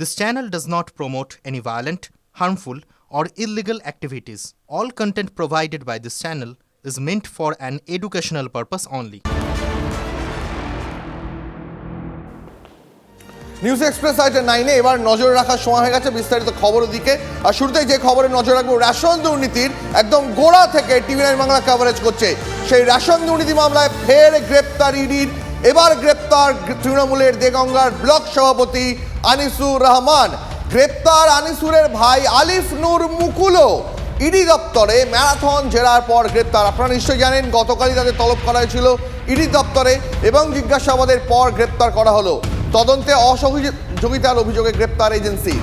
This channel does not promote any violent, harmful, or illegal activities. All content provided by this channel is meant for an educational purpose only. News express আইটে নাইনে এবার নজর রাখার সময় হয়ে গেছে বিস্তারিত খবরের দিকে আর শুরুতেই যে খবরে নজর রাখব রেশন দুর্নীতির একদম গোড়া থেকে টিভি নাইন বাংলা কভারেজ করছে সেই রেশন দুর্নীতি মামলায় ফের গ্রেপ্তার ইডির এবার গ্রেপ্তার তৃণমূলের দেগঙ্গার ব্লক সভাপতি আনিসুর রহমান, গ্রেপ্তার আনিসুরের ভাই আলিফ নূর মুকুলও ইডি দপ্তরে ম্যারাথন জেরার পর গ্রেপ্তার। আপনারা নিশ্চয়ই জানেন, গতকালই তাদের তলব করা হয়েছিল ইডি দপ্তরে এবং জিজ্ঞাসাবাদের পর গ্রেপ্তার করা হলো। তদন্তে অসহযোগিতার অভিযোগে গ্রেপ্তার এজেন্সি।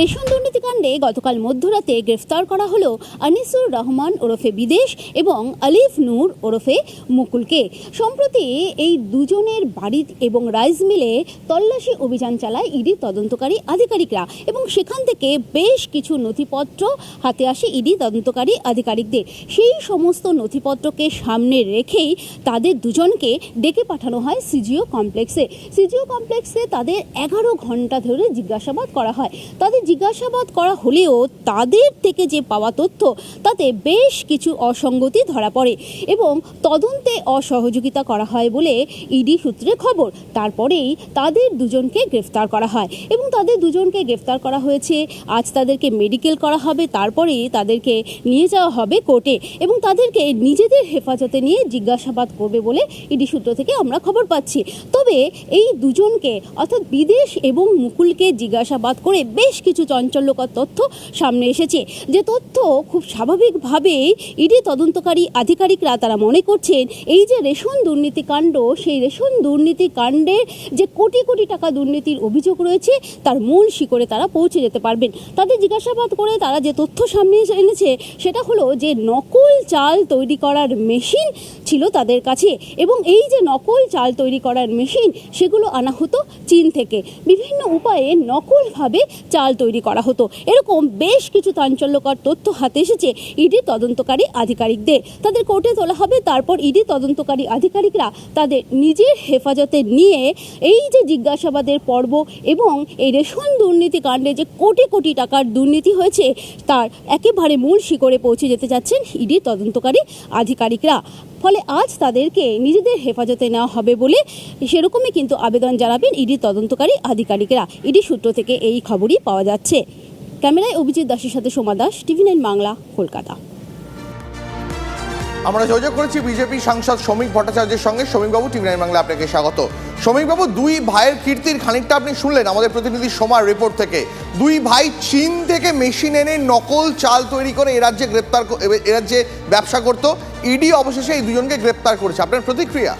রেশন দুর্নীতিকাণ্ডে গতকাল মধ্যরাতে গ্রেফতার করা হলো আনিসুর রহমান ওরফে বিদেশ এবং আলিফ নূর ওরফে মুকুলকে। সম্প্রতি এই দুজনের বাড়ি এবং রাইস মিলে তল্লাশি অভিযান চালায় ইডি তদন্তকারী আধিকারিকরা এবং সেখান থেকে বেশ কিছু নথিপত্র হাতে আসে ইডি তদন্তকারী আধিকারিকদের। সেই সমস্ত নথিপত্রকে সামনে রেখেই তাদের দুজনকে ডেকে পাঠানো হয় সিজিও কমপ্লেক্সে। সিজিও কমপ্লেক্সে তাদের এগারো ঘণ্টা ধরে জিজ্ঞাসাবাদ করা হয়। তাদের জিজ্ঞাসাবাদ করা হলেও তাদের থেকে যে পাওয়া তথ্য, তাতে বেশ কিছু অসঙ্গতি ধরা পড়ে এবং তদন্তে অসহযোগিতা করা হয় বলে ইডি সূত্রে খবর। তারপরেই তাদের দুজনকে গ্রেফতার করা হয় এবং তাদের দুজনকে গ্রেফতার করা হয়েছে। আজ তাদেরকে মেডিকেল করা হবে তারপরেই তাদেরকে নিয়ে যাওয়া হবে কোর্টে এবং তাদেরকে নিজেদের হেফাজতে নিয়ে জিজ্ঞাসাবাদ করবে বলে ইডি সূত্র থেকে আমরা খবর পাচ্ছি। তবে এই দুজনকে, অর্থাৎ বিদেশ এবং মুকুলকে জিজ্ঞাসাবাদ করে বেশ কিছু চঞ্চল্যকর তথ্য সামনে এসেছে। যে তথ্য খুব স্বাভাবিকভাবেই ইডি তদন্তকারী আধিকারিকরা তারা মনে করছেন, এই যে রেশন দুর্নীতিকাণ্ড সেই রেশন দুর্নীতিকাণ্ডের যে কোটি কোটি টাকা দুর্নীতির অভিযোগ রয়েছে, তার মূল শিকড়ে তারা পৌঁছে যেতে পারবেন। তাদের জিজ্ঞাসাবাদ করে তারা যে তথ্য সামনে এনেছে, সেটা হলো যে নকল চাল তৈরি করার মেশিন ছিল তাদের কাছে এবং এই যে নকল চাল তৈরি করার মেশিন, সেগুলো আনা হতো চীন থেকে। বিভিন্ন উপায়ে নকলভাবে চাল তৈরি করা হতো। এরকম বেশ কিছু চাঞ্চল্যকর তথ্য হাতে এসেছে ইডি তদন্তকারী আধিকারিকদের। তাদের কোর্টে তোলা হবে, তারপর ইডি তদন্তকারী আধিকারিকরা তাদের নিজের হেফাজতে নিয়ে এই যে জিজ্ঞাসাবাদের পর্ব এবং এই রেশন দুর্নীতি কাণ্ডে যে কোটি কোটি টাকার দুর্নীতি হয়েছে, তার একেবারে মূল শিকড়ে পৌঁছে যেতে যাচ্ছেন ইডি তদন্তকারী আধিকারিকরা। ফলে আজ তাদেরকে নিজেদের হেফাজতে নেওয়া হবে বলে সেরকমই কিন্তু আবেদন জানাবেন ইডি তদন্তকারী আধিকারিকরা। ইডি সূত্র থেকে এই খবরই পাওয়া যাচ্ছে। ক্যামেরায় অভিজিৎ দাসের সাথে সোমা দাস, টিভি নাইন বাংলা, কলকাতা। আমরা যোগাযোগ করেছি বিজেপি সাংসদ শ্রমিক ভট্টাচার্যের সঙ্গে। শ্রমিকবাবু টিভি নাইন বাংলা আপনাকে স্বাগত। শ্রমিকবাবু, দুই ভাইয়ের কীর্তির খানিকটা আপনি শুনলেন আমাদের প্রতিনিধি সোমার রিপোর্ট থেকে। দুই ভাই চীন থেকে মেশিন এনে নকল চাল তৈরি করে এ রাজ্যে গ্রেপ্তার এ- রাজ্যে ব্যবসা করতো। ইডি অবশেষে এই দুজনকে গ্রেপ্তার করেছে। আপনার প্রতিক্রিয়া?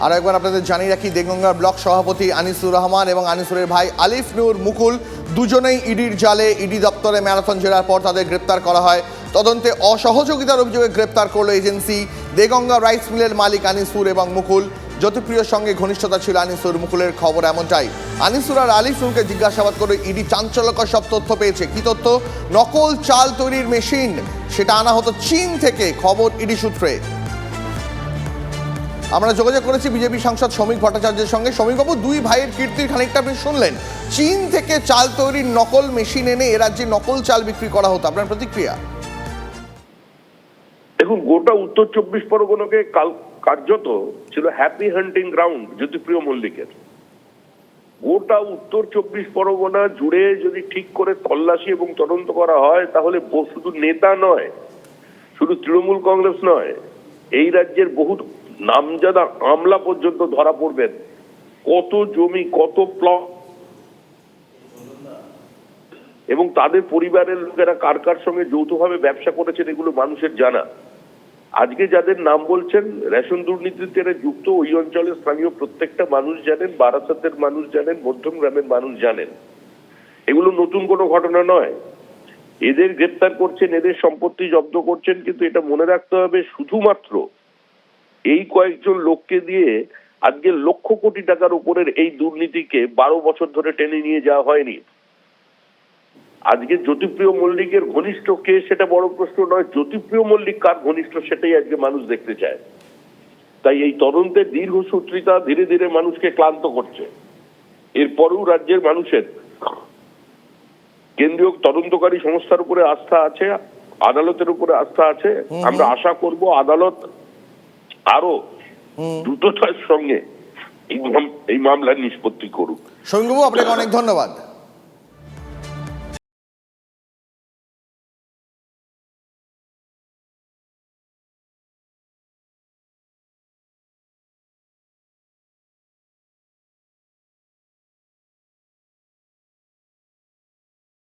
আর একবার আপনাদের জানিয়ে রাখি, দেগঙ্গার ব্লক সভাপতি আনিসুর রহমান এবং আনিসুরের ভাই আলিফ নূর মুকুল দুজনেই ইডির জালে ইডি দপ্তরে ম্যারাথন জেরার পর তাদের গ্রেপ্তার করা হয়। তদন্তে অসহযোগিতার অভিযোগে গ্রেপ্তার করল এজেন্সি। দেগঙ্গা রাইস মিলের মালিক আনিসুর এবং মুকুল। জ্যোতিপ্রিয়র সঙ্গে ঘনিষ্ঠতা ছিল আনিসুর। মুকুলের খবর এমনটাই। আনিসুর আর আলিফ নূরকে জিজ্ঞাসাবাদ করে ইডি চাঞ্চল্যকর সব তথ্য পেয়েছে। কি তথ্য? নকল চাল তৈরির মেশিন। সেটা আনা হতো চীন থেকে। খবর ইডি সূত্রে। আমরা যোগাযোগ করেছি বিজেপি সাংসদ শ্রমিক ভট্টাচার্যের সঙ্গে। শ্রমিকবাবু দুই ভাইয়ের কীর্তির খানিকটা আপনি শুনলেন। চীন থেকে চাল তৈরির নকল মেশিন এনে এ রাজ্যে নকল চাল বিক্রি করা হতো। আপনার প্রতিক্রিয়া? দেখুন, গোটা উত্তর চব্বিশ পরগনাকে কাল কার্যত ছিল হ্যাপি হান্টিং গ্রাউন্ড জ্যোতিপ্রিয় মল্লিকের। গোটা উত্তর চব্বিশ পরগনা জুড়ে যদি ঠিক করে তল্লাশি এবং তদন্ত করা হয়, তাহলে শুধু নেতা নয়, শুধু তৃণমূল কংগ্রেস নয়, এই রাজ্যের বহু নামজাদা আমলা পর্যন্ত ধরা পড়বেন। কত জমি, কত প্লট এবং তাদের পরিবারের লোকেরা কার কার সঙ্গে যৌথভাবে ব্যবসা করেছেন, এগুলো মানুষের জানা। আজকে যাদের নাম বলছেন, রেশন দুর্নীতিতে যুক্ত, ওই অঞ্চলের স্থানীয় প্রত্যেকটা মানুষ জানেন, বারাসাতের মানুষ জানেন, মধ্যম গ্রামের মানুষ জানেন। এগুলো নতুন কোনো ঘটনা নয়। এদের গ্রেপ্তার করছেন, এদের সম্পত্তি জব্দ করছেন, কিন্তু এটা মনে রাখতে হবে শুধুমাত্র এই কয়েকজন লোককে দিয়ে আজকে লক্ষ কোটি টাকার উপরের এই দুর্নীতিকে বারো বছর ধরে টেনে নিয়ে যাওয়া হয়নি। আজকে জ্যোতিপ্রিয় মল্লিকের ঘনিষ্ঠ কে সেটা বড় প্রশ্ন নয় জ্যোতিপ্রিয় মল্লিক কার ঘনিষ্ঠ সেটাই আজকে মানুষ দেখতে চায়। তাই এই তদন্তের দীর্ঘসূত্রিতা ধীরে ধীরে মানুষকে ক্লান্ত করছে। এরপরেও রাজ্যের মানুষের কেন্দ্রীয় তদন্তকারী সংস্থার উপরে আস্থা আছে আদালতের উপরে আস্থা আছে। আমরা আশা করব আদালত আরও দ্রুততার সঙ্গে এই মাম- এই মামলার নিষ্পত্তি করুক। সৌমিকবাবু আপনাকে অনেক ধন্যবাদ।